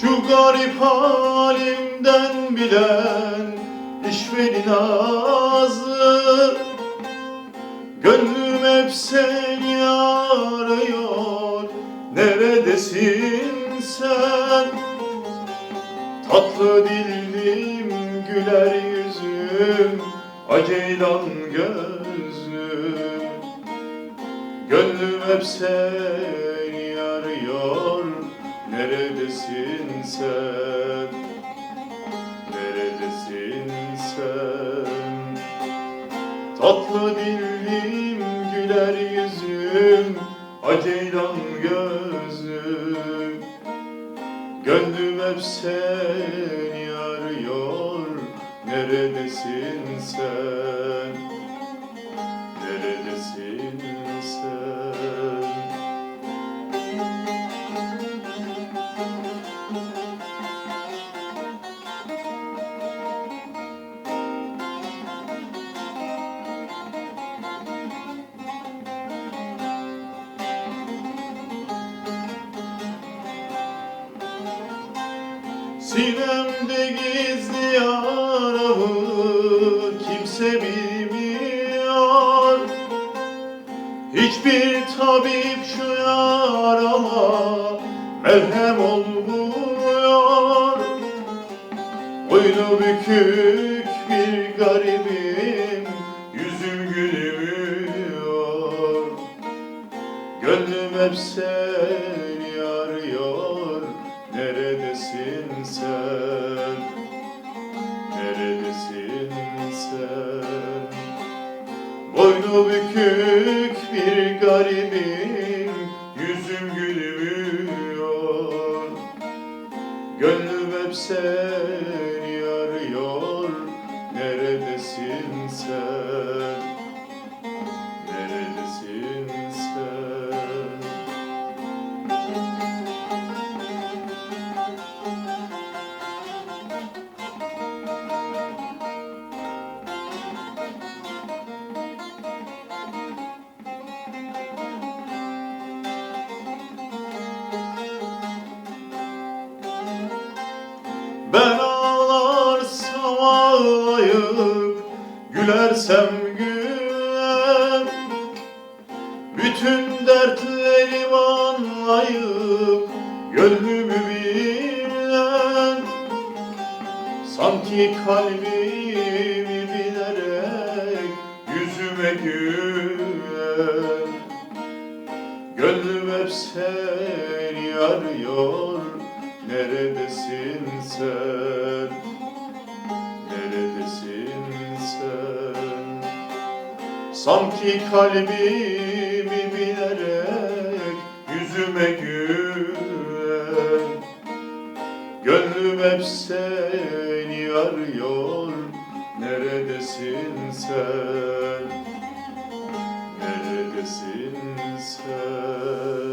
Şu garip halimden bilen işveri nazlı Gönlüm hep seni arıyor Neredesin sen? Tatlı dillim güler yüzüm Aceylan gözüm Gönlüm hep seni Neredesin sen? Neredesin sen? Tatlı dillim güler yüzüm Aceylan gözüm Gönlüm hep seni arıyor Neredesin sen? Sinemde gizli yaramı kimse bilmiyor. Hiçbir tabip şu yarama merhem olmuyor. Boynu bükük bir garibim yüzüm gülmüyor Gönlüm hep seni Bükük bir garibim Yüzüm gülmüyor. Gönlüm hep seni ağlayıp Gülersem güler. Bütün dertlerimi anlayıp Gönlümü bilen. Sanki kalbimi bilerek Yüzüme güler Gönlüm hep seni arıyor Neredesin sen? Neredesin Sanki kalbimi bilerek yüzüme güven Gönlüm hep seni arıyor Neredesin sen? Neredesin sen?